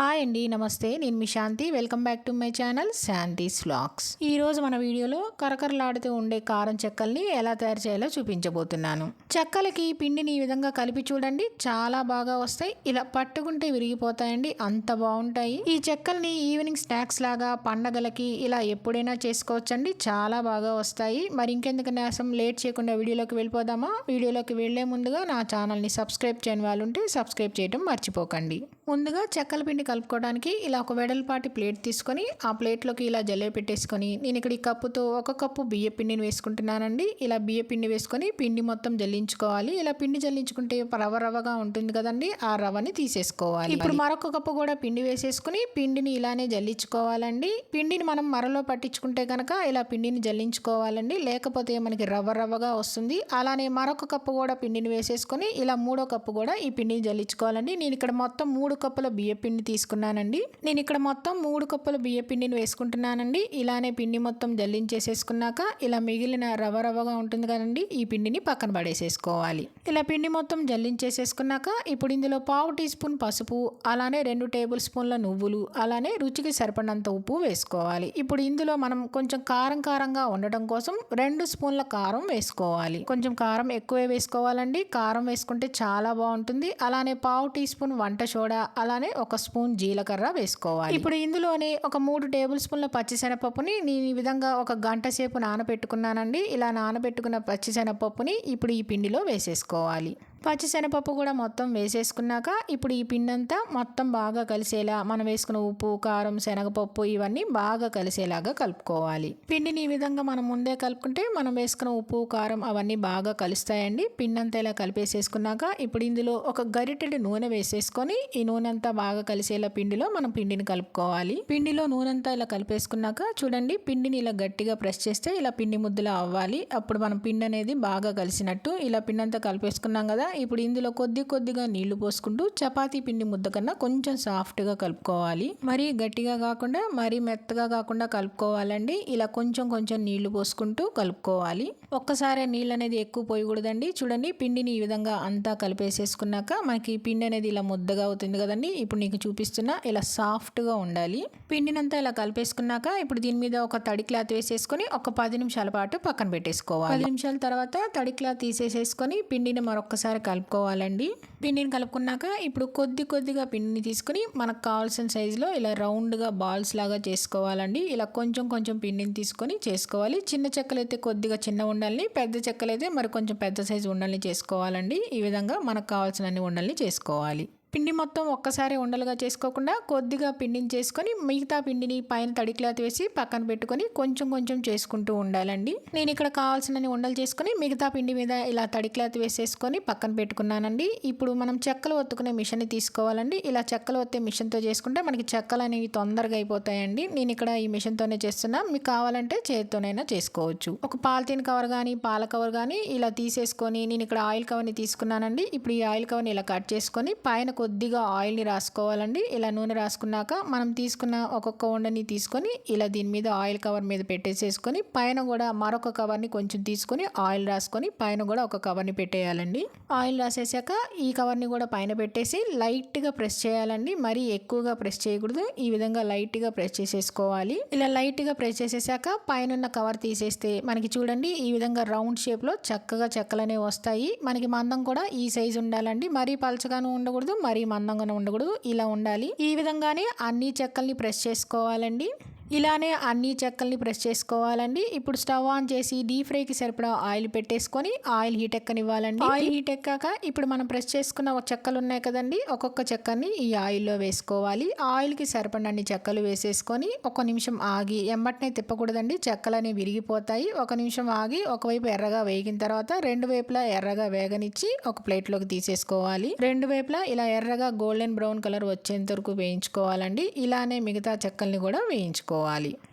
Hi అండి నమస్తే. నేను మీ Shanti. Welcome back to my channel Shanti's vlogs. ఈరోజు మన వీడియోలో కరకరలాడుతూ ఉండే కారం చెక్కల్ని ఎలా తయారు చేయాలో చూపించబోతున్నాను. చెక్కలకి పిండిని ఈ విధంగా కలిపి చూడండి. చాలా బాగా వస్తాయి. ఇలా పట్టుకుంటే విరిగిపోతాయండి. అంత బాగుంటాయి. ఈ చెక్కల్ని ఈవినింగ్ స్నాక్స్ లాగా పండగలకి ఇలా ఎప్పుడైనా చేసుకోవచ్చండి. చాలా బాగా వస్తాయి. మరి ఇంకెందుకు నేసం లేట్ చేయకుండా వీడియోలోకి వెళ్ళిపోదామా? వీడియోలోకి వెళ్ళే ముందుగా నా ఛానల్ని సబ్స్క్రైబ్ చేయని వాళ్ళు ఉంటే సబ్స్క్రైబ్ చేయడం మర్చిపోకండి. ముందుగా చెక్కల పిండి కలుపుకోవడానికి ఇలా ఒక వెడల్పాటి ప్లేట్ తీసుకొని ఆ ప్లేట్లోకి ఇలా జల్లె పెట్టేసుకొని నేను ఇక్కడ ఈ కప్పుతో ఒక కప్పు బియ్య పిండిని వేసుకుంటున్నానండి. ఇలా బియ్య పిండి వేసుకొని పిండి మొత్తం జల్లించుకోవాలి. ఇలా పిండి జల్లించుకుంటే రవ రవగా ఉంటుంది కదండి ఆ రవ్వని తీసేసుకోవాలి. ఇప్పుడు మరొక కప్పు కూడా పిండి వేసేసుకుని పిండిని ఇలానే జల్లించుకోవాలండి. పిండిని మనం మరలో పట్టించుకుంటే కనుక ఇలా పిండిని జల్లించుకోవాలండి. లేకపోతే మనకి రవ్వ రవ్వగా వస్తుంది. అలానే మరొక కప్పు కూడా పిండిని వేసేసుకొని ఇలా మూడో కప్పు కూడా ఈ పిండిని జల్లించుకోవాలండి. నేను ఇక్కడ మొత్తం మూడు కప్పుల బియ్య పిండి తీసుకున్నానండి. నేను ఇక్కడ మొత్తం మూడు కప్పుల బియ్య పిండిని వేసుకుంటున్నానండి. ఇలానే పిండి మొత్తం జల్లించేసేసుకున్నాక ఇలా మిగిలిన రవ రవగా ఉంటుంది కదండి ఈ పిండిని పక్కన పడేసేసుకోవాలి. ఇలా పిండి మొత్తం జల్లించేసేసుకున్నాక ఇప్పుడు ఇందులో పావు టీ స్పూన్ పసుపు అలానే రెండు టేబుల్ స్పూన్ల నువ్వులు అలానే రుచికి సరిపడినంత ఉప్పు వేసుకోవాలి. ఇప్పుడు ఇందులో మనం కొంచెం కారం కారంగా ఉండటం కోసం రెండు స్పూన్ల కారం వేసుకోవాలి. కొంచెం కారం ఎక్కువే వేసుకోవాలండి. కారం వేసుకుంటే చాలా బాగుంటుంది. అలానే పావు టీ స్పూన్ వంట సోడా అలానే ఒక స్పూన్ జీలకర్ర వేసుకోవాలి. ఇప్పుడు ఇందులోనే ఒక మూడు టేబుల్ స్పూన్ల పచ్చిశనగపప్పుని నేను ఈ విధంగా ఒక గంట సేపు నానబెట్టుకున్నానండి. ఇలా నానబెట్టుకున్న పచ్చిశనగపప్పుని ఇప్పుడు ఈ పిండిలో వేసేసుకోవాలి. పచ్చిశనగపప్పు కూడా మొత్తం వేసేసుకున్నాక ఇప్పుడు ఈ పిండి అంతా మొత్తం బాగా కలిసేలా మనం వేసుకున్న ఉప్పు కారం శనగపప్పు ఇవన్నీ బాగా కలిసేలాగా కలుపుకోవాలి. పిండిని ఈ విధంగా మనం ముందే కలుపుకుంటే మనం వేసుకున్న ఉప్పు కారం అవన్నీ బాగా కలుస్తాయండి. పిండి అంతా ఇలా కలిపేసేసుకున్నాక ఇప్పుడు ఇందులో ఒక గరిటెడు నూనె వేసేసుకొని ఈ నూనె అంతా బాగా కలిసేలా పిండిలో మనం పిండిని కలుపుకోవాలి. పిండిలో నూనె అంతా ఇలా కలిపేసుకున్నాక చూడండి పిండిని ఇలా గట్టిగా ప్రెస్ చేస్తే ఇలా పిండి ముద్దలా అవ్వాలి. అప్పుడు మనం పిండి అనేది బాగా కలిసినట్టు ఇలా పిండి అంతా కలిపేసుకున్నాం కదా ఇప్పుడు ఇందులో కొద్ది కొద్దిగా నీళ్ళు పోసుకుంటూ చపాతీ పిండి ముద్ద కన్నా కొంచెం సాఫ్ట్గా కలుపుకోవాలి. మరీ గట్టిగా కాకుండా మరీ మెత్తగా కాకుండా కలుపుకోవాలండి. ఇలా కొంచెం కొంచెం నీళ్ళు పోసుకుంటూ కలుపుకోవాలి. ఒక్కసారి నీళ్ళు అనేది ఎక్కువ పోయకూడదండి. చూడండి పిండిని ఈ విధంగా అంతా కలిపేసేసుకున్నాక మనకి పిండి అనేది ఇలా ముద్దగా అవుతుంది కదండి. ఇప్పుడు నీకు చూపిస్తున్నా ఇలా సాఫ్ట్గా ఉండాలి. పిండినంతా ఇలా కలిపేసుకున్నాక ఇప్పుడు దీని మీద ఒక తడి క్లాత్ వేసేసుకొని ఒక పది నిమిషాల పాటు పక్కన పెట్టేసుకోవాలి. పది నిమిషాల తర్వాత తడి క్లాత్ తీసేసేసుకొని పిండిని మరొకసారి కలుపుకోవాలండి. పిండిని కలుపుకున్నాక ఇప్పుడు కొద్ది కొద్దిగా పిండిని తీసుకొని మనకు కావాల్సిన సైజులో ఇలా రౌండ్గా బాల్స్ లాగా చేసుకోవాలండి. ఇలా కొంచెం కొంచెం పిండిని తీసుకొని చేసుకోవాలి. చిన్న చెక్కలు అయితే కొద్దిగా చిన్న ఉండాలని పెద్ద చెక్కలు అయితే మరి కొంచెం పెద్ద సైజు ఉండాలని చేసుకోవాలండి. ఈ విధంగా మనకు కావాల్సిన ఉండల్ని ఉండాలని చేసుకోవాలి. పిండి మొత్తం ఒక్కసారి ఉండలుగా చేసుకోకుండా కొద్దిగా పిండిని చేసుకొని మిగతా పిండిని పైన తడి క్లాత్ వేసి పక్కన పెట్టుకొని కొంచెం కొంచెం చేసుకుంటూ ఉండాలండి. నేను ఇక్కడ కావాల్సినవి ఉండలు చేసుకొని మిగతా పిండి మీద ఇలా తడి క్లాత్ వేసేసుకొని పక్కన పెట్టుకున్నానండి. ఇప్పుడు మనం చెక్కలు ఒత్తుకునే మిషన్ని తీసుకోవాలండి. ఇలా చెక్కలు ఒత్తే మిషన్తో చేసుకుంటే మనకి చెక్కలు అనేవి తొందరగా అయిపోతాయండి. నేను ఇక్కడ ఈ మిషన్తోనే చేస్తున్నా. మీకు కావాలంటే చేతితోనైనా చేసుకోవచ్చు. ఒక పాలిథిన్ కవర్ కానీ పాల కవర్ కానీ ఇలా తీసేసుకొని నేను ఇక్కడ ఆయిల్ కవర్ని తీసుకున్నానండి. ఇప్పుడు ఈ ఆయిల్ కవర్ని ఇలా కట్ చేసుకొని పైన కొద్దిగా ఆయిల్ని రాసుకోవాలండి. ఇలా నూనె రాసుకున్నాక మనం తీసుకున్న ఒక్కొక్క ఉండని తీసుకొని ఇలా దీని మీద ఆయిల్ కవర్ మీద పెట్టేసేసుకొని పైన కూడా మరొక కవర్ని కొంచెం తీసుకొని ఆయిల్ రాసుకొని పైన కూడా ఒక కవర్ని పెట్టేయాలండి. ఆయిల్ రాసేసాక ఈ కవర్ని కూడా పైన పెట్టేసి లైట్గా ప్రెస్ చేయాలండి. మరీ ఎక్కువగా ప్రెస్ చేయకూడదు. ఈ విధంగా లైట్గా ప్రెస్ చేసేసుకోవాలి. ఇలా లైట్గా ప్రెస్ చేసేసాక పైన కవర్ తీసేస్తే మనకి చూడండి ఈ విధంగా రౌండ్ షేప్లో చక్కగా చెక్కలు అనేవి వస్తాయి. మనకి మందం కూడా ఈ సైజు ఉండాలండి. మరీ పలచగాను ఉండకూడదు. మరీ మందంగానే ఉండకూడదు. ఇలా ఉండాలి. ఈ విధంగానే అన్ని చెక్కల్ని ప్రెస్ చేసుకోవాలండి. ఇలానే అన్ని చెక్కల్ని ప్రెస్ చేసుకోవాలండి. ఇప్పుడు స్టవ్ ఆన్ చేసి డీప్ ఫ్రైకి సరిపడా ఆయిల్ పెట్టేసుకొని ఆయిల్ హీట్ ఎక్కనివ్వాలండి. ఆయిల్ హీట్ ఎక్కాక ఇప్పుడు మనం ప్రెస్ చేసుకున్న ఒక చెక్కలు ఉన్నాయి కదండి ఒక్కొక్క చెక్కని ఈ ఆయిల్లో వేసుకోవాలి. ఆయిల్కి సరిపడినన్ని చెక్కలు వేసేసుకొని ఒక నిమిషం ఆగి ఎంబటినే తిప్పకూడదండి. చెక్కలు అనేవి విరిగిపోతాయి. ఒక నిమిషం ఆగి ఒకవైపు ఎర్రగా వేగిన తర్వాత రెండు వైపులా ఎర్రగా వేగనిచ్చి ఒక ప్లేట్లోకి తీసేసుకోవాలి. రెండు వైపులా ఇలా ఎర్రగా గోల్డెన్ బ్రౌన్ కలర్ వచ్చేంత వరకు వేయించుకోవాలండి. ఇలానే మిగతా చెక్కల్ని కూడా వేయించుకోవాలి.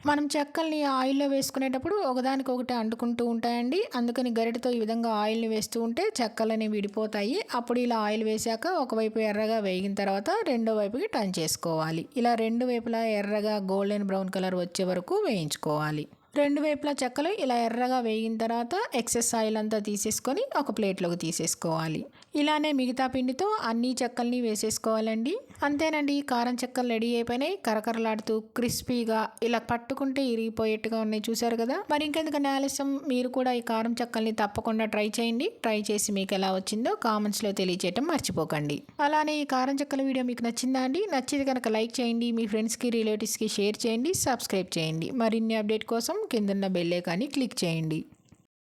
మనం చెక్కల్ని ఆయిల్లో వేసుకునేటప్పుడు ఒకదానికి ఒకటి అంటుకుంటూ ఉంటాయండి. అందుకని గరిటతో ఈ విధంగా ఆయిల్ని వేస్తూ ఉంటే చెక్కలని విడిపోతాయి. అప్పుడు ఇలా ఆయిల్ వేసాక ఒకవైపు ఎర్రగా వేగిన తర్వాత రెండో వైపుకి టర్న్ చేసుకోవాలి. ఇలా రెండు వైపులా ఎర్రగా గోల్డెన్ బ్రౌన్ కలర్ వచ్చే వరకు వేయించుకోవాలి. రెండు వైపులా చెక్కలు ఇలా ఎర్రగా వేగిన తర్వాత ఎక్సెస్ ఆయిల్ అంతా తీసేసుకొని ఒక ప్లేట్లోకి తీసేసుకోవాలి. ఇలానే మిగతా పిండితో అన్ని చెక్కల్ని వేసేసుకోవాలండి. అంతేనండి కారం చెక్కలు రెడీ అయిపోయినాయి. కరకరలాడుతూ క్రిస్పీగా ఇలా పట్టుకుంటే ఇరిగిపోయేట్టుగా ఉన్నాయి చూసారు కదా? మరి ఇంకెందుకని ఆలస్యం? మీరు కూడా ఈ కారం చెక్కల్ని తప్పకుండా ట్రై చేయండి. ట్రై చేసి మీకు ఎలా వచ్చిందో కామెంట్స్లో తెలియచేయటం మర్చిపోకండి. అలానే ఈ కారం చెక్కల వీడియో మీకు నచ్చిందా అండి? నచ్చింది కనుక లైక్ చేయండి మీ ఫ్రెండ్స్కి రిలేటివ్స్కి షేర్ చేయండి సబ్స్క్రైబ్ చేయండి. మరిన్ని అప్డేట్ కోసం కిందన్న బెల్లే కానీ క్లిక్ చేయండి.